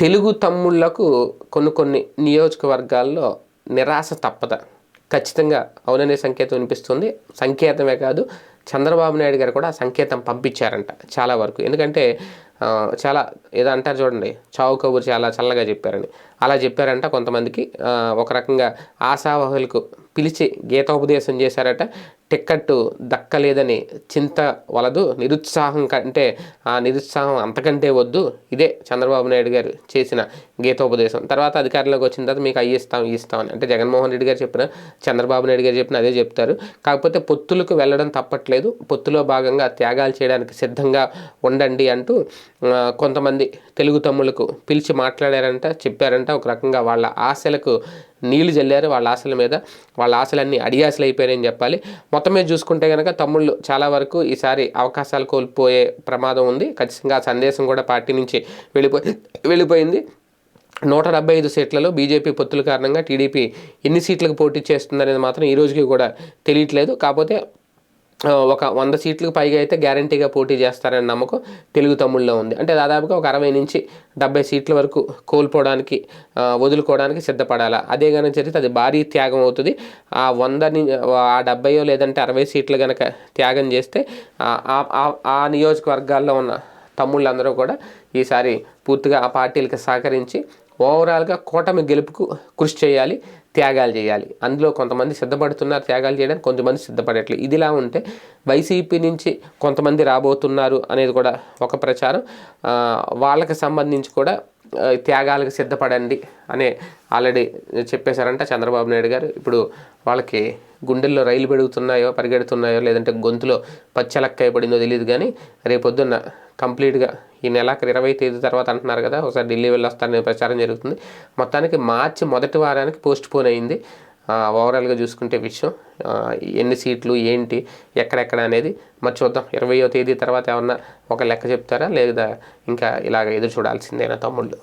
తెలుగు తమ్ముళ్ళకు కొన్ని కొన్ని నియోజకవర్గాల్లో నిరాశ తప్పద. ఖచ్చితంగా అవుననే సంకేతం వినిపిస్తుంది. సంకేతమే కాదు చంద్రబాబు నాయుడు గారు కూడా సంకేతం పంపించారంట చాలా వరకు. ఎందుకంటే చాలా ఏదో అంటారు చూడండి చావు కబురు చాలా చల్లగా చెప్పారని. అలా చెప్పారంట కొంతమందికి. ఒక రకంగా ఆశావహులకు పిలిచి గీతోపదేశం చేశారట. టిక్కెట్టు దక్కలేదని చింత వలదు. నిరుత్సాహం కంటే ఆ నిరుత్సాహం అంతకంటే వద్దు. ఇదే చంద్రబాబు నాయుడు గారు చేసిన గీతోపదేశం. తర్వాత అధికారంలోకి వచ్చిన తర్వాత మీకు అయ్యి ఇస్తాం ఇస్తాం అని. అంటే జగన్మోహన్ రెడ్డి గారు చెప్పిన చంద్రబాబు నాయుడు గారు చెప్పిన అదే చెప్తారు. కాకపోతే పొత్తులకు వెళ్ళడం తప్పట్లేదు. పొత్తులో భాగంగా త్యాగాలు చేయడానికి సిద్ధంగా ఉండండి అంటూ కొంతమంది తెలుగు తమ్ముళ్ళకు పిలిచి మాట్లాడారంట చెప్పారంట. ఒక రకంగా వాళ్ళ ఆశలకు నీళ్ళు చల్లారు వాళ్ళ ఆశల మీద వాళ్ళ ఆశలన్నీ అడియాశలు అయిపోయాయని చెప్పాలి. మొత్తం మీద చూసుకుంటే కనుక తమ్ముళ్ళు చాలా వరకు ఈసారి అవకాశాలు కోల్పోయే ప్రమాదం ఉంది. ఖచ్చితంగా ఆ సందేశం కూడా పార్టీ నుంచి వెళ్ళిపోయి వెళ్ళిపోయింది. నూట డెబ్బై ఐదు సీట్లలో బీజేపీ పొత్తుల కారణంగా టీడీపీ ఎన్ని సీట్లకు పోటీ చేస్తుందనేది మాత్రం ఈ రోజుకి కూడా తెలియట్లేదు. కాకపోతే ఒక వంద సీట్లకు పైగా అయితే గ్యారంటీగా పోటీ చేస్తారనే నమ్మకం తెలుగు తమ్ముళ్ళలో ఉంది. అంటే దాదాపుగా ఒక అరవై నుంచి డెబ్బై సీట్ల వరకు కోల్పోవడానికి వదులుకోవడానికి సిద్ధపడాలా? అదే కనుక జరిగితే అది భారీ త్యాగం అవుతుంది. ఆ వంద ఆ డెబ్బయో లేదంటే అరవై సీట్లు కనుక త్యాగం చేస్తే ఆ- ఆ నియోజకవర్గాల్లో ఉన్న తమ్ముళ్ళందరూ కూడా ఈసారి పూర్తిగా ఆ పార్టీలకు సహకరించి ఓవరాల్గా కూటమి గెలుపుకు కృషి చేయాలి త్యాగాలు చేయాలి. అందులో కొంతమంది సిద్ధపడుతున్నారు త్యాగాలు చేయడానికి కొంతమంది సిద్ధపడట్లేదు. ఇదిలా ఉంటే వైసీపీ నుంచి కొంతమంది రాబోతున్నారు అనేది కూడా ఒక ప్రచారం. వాళ్ళకి సంబంధించి కూడా త్యాగాలకు సిద్ధపడండి అనే ఆల్రెడీ చెప్పేశారంట చంద్రబాబు నాయుడు గారు. ఇప్పుడు వాళ్ళకి గుండెల్లో రైలు పెడుగుతున్నాయో పరిగెడుతున్నాయో లేదంటే గొంతులో పచ్చలక్కాయ పడిందో తెలియదు కానీ రేపొద్దున్న కంప్లీట్గా ఈ నెలాఖరు ఇరవై తేదీ తర్వాత అంటున్నారు కదా ఒకసారి ఢిల్లీ వెళ్ళొస్తారనే ప్రచారం జరుగుతుంది. మొత్తానికి మార్చి మొదటి వారానికి పోస్ట్ పోన్ అయింది ఓవరాల్గా చూసుకుంటే విషయం ఎన్ని సీట్లు ఏంటి ఎక్కడెక్కడ అనేది మరి చూద్దాం. ఇరవయో తేదీ తర్వాత ఏమన్నా ఒక లెక్క చెప్తారా లేదా ఇంకా ఇలాగ ఎదురు చూడాల్సిందేనా తమ్ముళ్ళు?